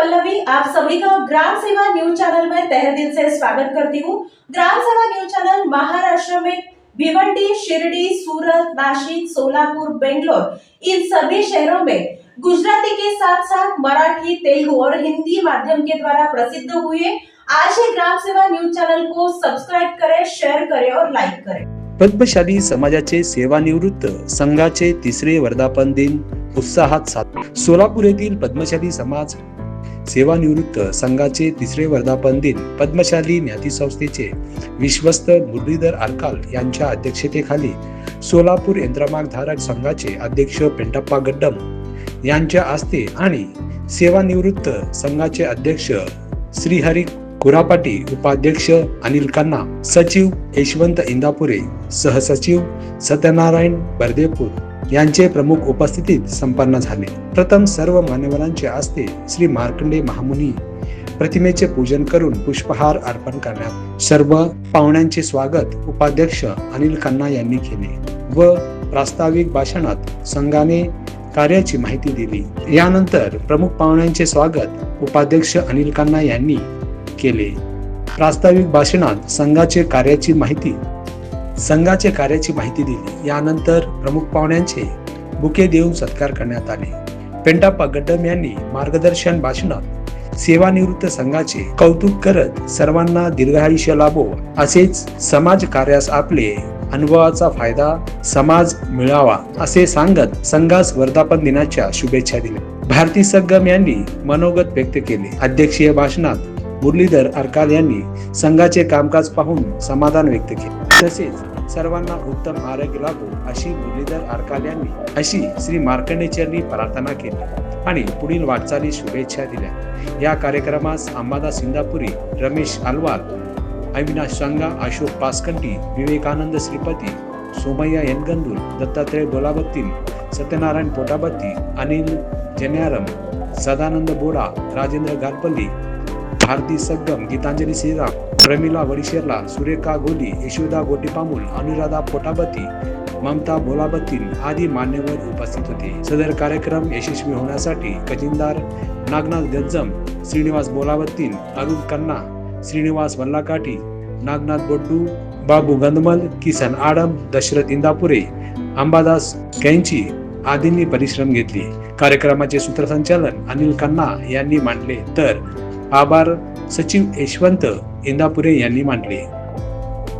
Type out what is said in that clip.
पल्लवी आप सभी का ग्राम सेवा न्यूज चैनल में तहे दिल से स्वागत करती हूँ। ग्राम सेवा न्यूज चैनल महाराष्ट्र में भिवंडी शिरडी सूरत नासिक सोलापुर बेंगलोर इन सभी शहरों में गुजराती के साथ साथ मराठी तेलुगु और हिंदी माध्यम के द्वारा प्रसिद्ध हुए आज ही ग्राम सेवा न्यूज चैनल को सब्सक्राइब करें शेयर करें और लाइक करें। पद्मशाली समाजाचे सेवानिवृत्त संघाचे तिसरे वर्धापन दिन उत्साहात साजरे। सोलापूर येथील पद्मशाली समाज सेवानिवृत्त संघाचे तिसरे वर्धापन दिन पद्मशाली ज्ञाती संस्थेचे विश्वस्त मुरलीधर आरकाल यांच्या अध्यक्षतेखाली सोलापूर यंत्रमागधारक संघाचे अध्यक्ष पेंटप्पा गड्डम यांच्या हस्ते आणि सेवानिवृत्त संघाचे अध्यक्ष श्रीहरी कुरापाटी उपाध्यक्ष अनिल खन्ना सचिव यशवंत इंदापुरे सहसचिव सत्यनारायण बर्देपूर यांचे प्रमुख उपस्थितीत संपन्न झाले. प्रथम सर्व मान्यवरांचे आस्ते श्री मार्कंडे महामुनी प्रतिमेचे पूजन करून पुष्पहार अर्पण करण्यात. सर्व पाहुण्यांचे स्वागत उपाध्यक्ष अनिल खन्ना यांनी केले व प्रास्ताविक भाषणात संघाने कार्याची माहिती दिली. यानंतर प्रमुख पाहुण्यांचे स्वागत उपाध्यक्ष अनिल खन्ना यांनी केले. प्रास्ताविक भाषणात संघाचे कार्याची माहिती संघाचे कार्याची माहिती दिली. यानंतर प्रमुख पाहुण्यांचे बुके देऊन सत्कार करण्यात आले. पेंटाप्पा गड्डम यांनी मार्गदर्शन भाषणात सेवानिवृत्त संघाचे कौतुक करत सर्वांना दीर्घायुष्य लाभो असेच समाज कार्यास आपले अनुभवाचा फायदा समाज मिळावा असे सांगत संघास वर्धापन दिनाच्या शुभेच्छा दिल्या. भारती संगम यांनी मनोगत व्यक्त केले. अध्यक्षीय भाषणात मुरलीधर अरकाल यांनी संघाचे कामकाज पाहून समाधान व्यक्त केले. तसेच सर्वांना उत्तम आरोग्य लाभो अशी मुरलीधर आरकाल्यांनी अशी श्री मार्कंडेचरनी प्रार्थना केली आणि पुढील वाटचाली शुभेच्छा दिल्या. या कार्यक्रमास अंबादा सिंदापुरी रमेश अलवार अविनाश सांगा अशोक पासकंटी विवेकानंद श्रीपती सोमय्या यनगंदूर दत्तात्रय बोलाबत्तील सत्यनारायण पोटाबत्ती अनिल जन्यारम सदानंद बोडा राजेंद्र गारपल्ली भारती सग्गम गीतांजली श्रीराम प्रमिला वडिशेरला सुरेखा गोली यशोदा गोटीपामूल अनुराधा पोटाबती ममता भोलाबत्तीन आदी मान्यवर उपस्थित होते. सदर कार्यक्रम यशस्वी होण्यासाठी खजिनदार नागनाथ गज्जम श्रीनिवास बोलाबत्तीन अरुण कन्ना श्रीनिवास वल्लाकाठी नागनाथ बोड्डू बाबू गंदमल किसन आडम दशरथ इंदापुरे अंबादास कैंची आदींनी परिश्रम घेतले. कार्यक्रमाचे सूत्रसंचालन अनिल खन्ना यांनी मांडले. तर आभार सचिव यशवंत इंदापुरे यांनी मांडले.